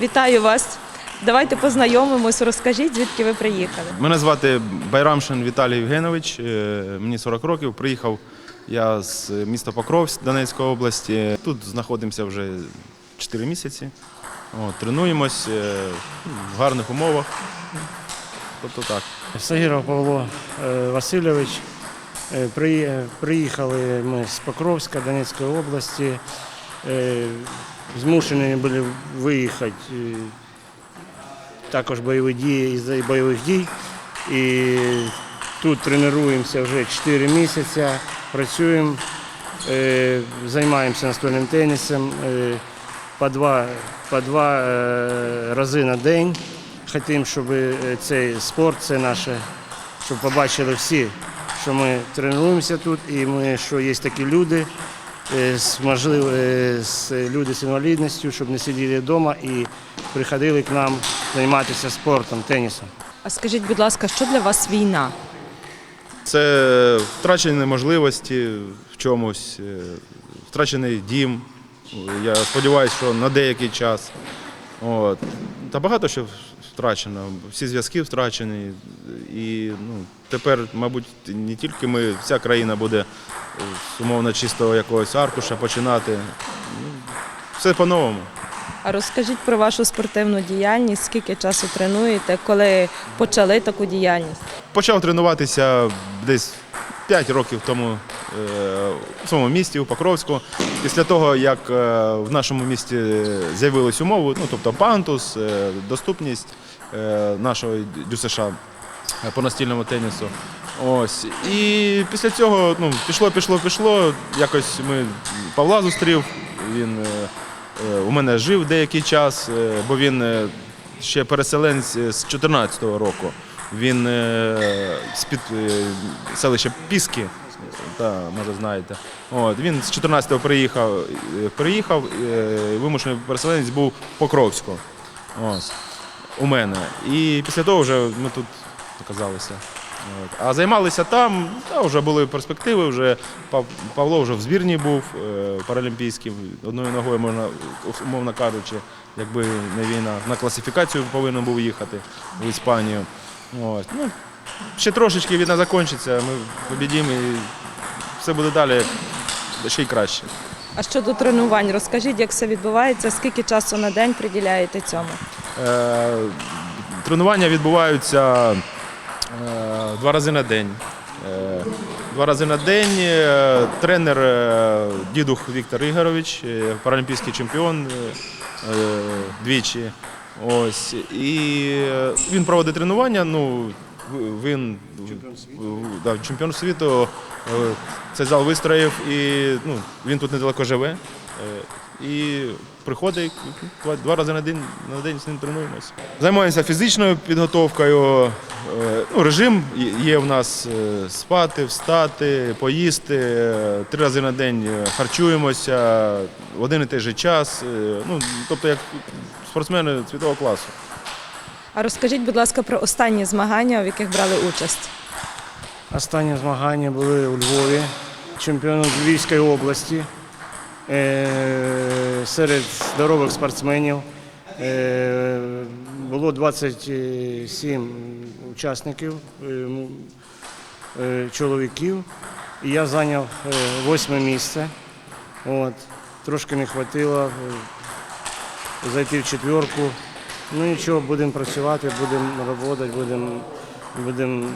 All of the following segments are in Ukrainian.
Вітаю вас. Давайте познайомимось, розкажіть, звідки ви приїхали. Мене звати Байрамшин Віталій Євгенович, е, мені 40 років. Приїхав я з міста Покровськ Донецької області. Тут знаходимося вже 4 місяці. От, тренуємось е, в гарних умовах. Тобто так. Сагіров Павло е, Васильович. Приїхали ми з Покровська Донецької області. Змушені були виїхати також бойові дії із бойових дій. І тут тренуємося вже 4 місяці, працюємо, е, займаємося настольним тенісом е, по два, по два е, рази на день. Хотімо, щоб цей спорт, це наше, щоб побачили всі, що ми тренуємося тут і ми, що є такі люди, можливо, е, з люди з інвалідністю, щоб не сиділи вдома і приходили к нам займатися спортом, тенісом. А скажіть, будь ласка, що для вас війна? Це втрачені можливості в чомусь, е, втрачений дім. Я сподіваюся, що на деякий час. От. Та багато що втрачено. Всі зв'язки втрачені. І ну, тепер, мабуть, не тільки ми, вся країна буде е, з умовно чистого якогось аркуша починати. Ну, Все по-новому. А розкажіть про вашу спортивну діяльність, скільки часу тренуєте, коли почали таку діяльність? Почав тренуватися десь 5 років тому е, в своєму місті, у Покровську. Після того, як е, в нашому місті з'явились умови, ну тобто пантус, е, доступність е, нашого ДЮСШ по настільному тенісу. Ось. І після цього ну, пішло, пішло, пішло. Якось ми Павла зустрів. Він е, е, у мене жив деякий час, е, бо він е, ще переселенець з 2014 року. Він е, з-під е, селища Піски, та, може знаєте. От, він з 14-го приїхав, е, приїхав е, вимушений переселенець був Покровську. У мене. І після того вже ми тут оказалися. От. А займалися там, та вже були перспективи, вже Павло вже в збірні був е, паралімпійський, одною ногою можна, умовно кажучи, якби не війна, на класифікацію повинен був їхати в Іспанію. Ось. Ну, ще трошечки війна закінчиться, ми побідімо і все буде далі ще й краще. А щодо тренувань, розкажіть, як все відбувається, скільки часу на день приділяєте цьому? Е, тренування відбуваються е, два рази на день. Е, Два рази на день Е, тренер е, дідух Віктор Ігорович, е, паралімпійський чемпіон е, е, двічі. Ось. І е, він проводить тренування. Ну, він чемпіон світу. е, Цей зал вистроїв і ну, він тут недалеко живе. Е, І приходить два, рази на день на день з ним тренуємося. Займаємося фізичною підготовкою. Е, Ну, режим є в нас спати, встати, поїсти. Три рази на день харчуємося в один і той же час. Ну, тобто як спортсмени світового класу. А розкажіть, будь ласка, про останні змагання, в яких брали участь. Останні змагання були у Львові, чемпіонат Львівської області. Е, Серед здорових спортсменів Е, було 27 учасників, е, чоловіків. І я зайняв восьме місце. От. Трошки не вистачило зайти в четверку. Ну нічого, будемо працювати, будемо працювати, будемо будем,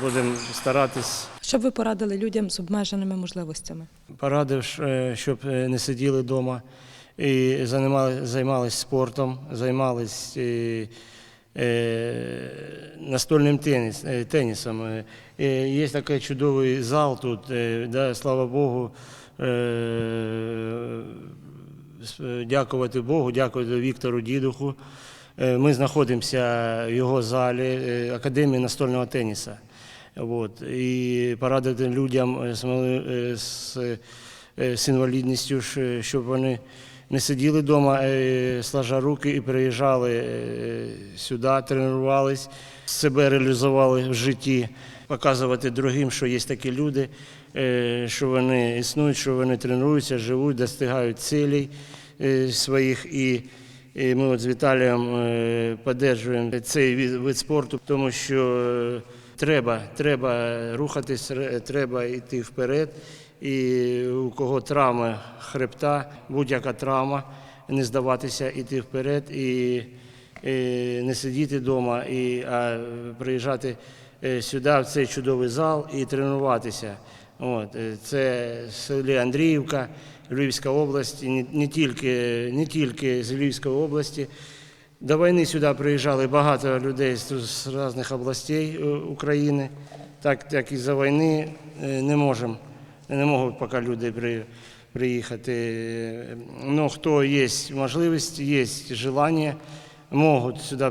будем старатись. Що б ви порадили людям з обмеженими можливостями? Порадив, е, щоб е, не сиділи вдома і займалися займались спортом, займалися е, настольним теніс, тенісом. Є такий чудовий зал тут, да, слава Богу. Дякувати Богу, дякувати Віктору Дідуху. Е, Ми знаходимося в його залі е, Академії настольного тенісу. От. І порадити людям е, з, з, інвалідністю, щоб вони не сиділи вдома, сложа руки і приїжджали сюди, тренувались, себе реалізували в житті, показувати другим, що є такі люди, що вони існують, що вони тренуються, живуть, достигають цілей своїх і І ми от з Віталієм е, підтримуємо цей вид спорту, тому що е, треба, треба рухатись, треба йти вперед. І у кого травма хребта, будь-яка травма, не здаватися, йти вперед і, і не сидіти вдома, і, а приїжджати е, сюди, в цей чудовий зал і тренуватися. От, е, це селі Андріївка, Львівська область, і не, тільки, не тільки з Львівської області. До війни сюди приїжджали багато людей з, різних областей е, України. Так, так і за війни е, не можемо, не можуть поки люди при, приїхати. Ну, хто є можливість, є бажання, можуть сюди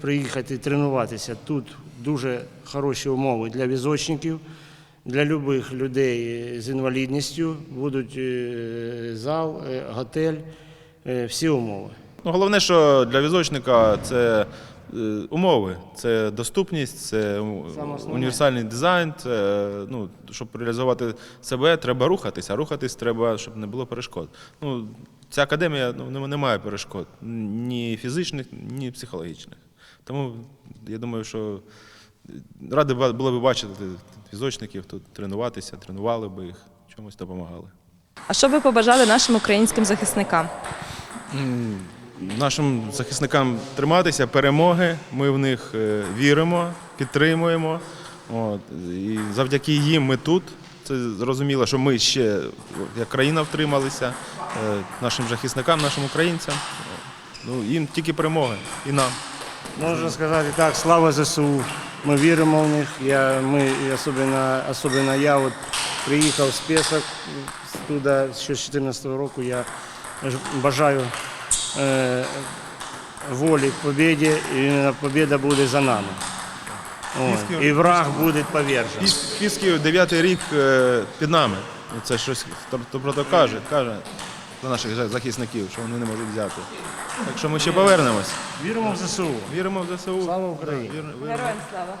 приїхати тренуватися. Тут дуже хороші умови для візочників, для любих людей з інвалідністю. Будуть е, зал, е, готель, е, всі умови. Ну, головне, що для візочника це е, умови, це доступність, це універсальний дизайн. Це, ну, щоб реалізувати себе, треба рухатись, а рухатись треба, щоб не було перешкод. Ну, ця академія ну, не- не має перешкод ні фізичних, ні психологічних. Тому я думаю, що ради було б бачити візочників тут тренуватися, тренували би їх, чомусь допомагали. А що ви побажали нашим українським захисникам? нашим захисникам триматися, перемоги. Ми в них е, віримо, підтримуємо. От, і завдяки їм ми тут. Це зрозуміло, що ми ще як країна втрималися, е, нашим захисникам, нашим українцям. Ну, їм тільки перемоги і нам. Можна сказати так, слава ЗСУ. Ми віримо в них. Я, ми, особливо, особливо я от приїхав з Песок туди з 2014 року. Я бажаю е, волі к побіді, і побіда буде за нами. От. І враг буде повержен. Пісків дев'ятий рік е, під нами. Ну, Це щось хто про то каже, каже до наших захисників, що вони не можуть взяти. Так що ми ще повернемось. Віримо в ЗСУ. Віримо в ЗСУ. Слава Україні! Героям слава!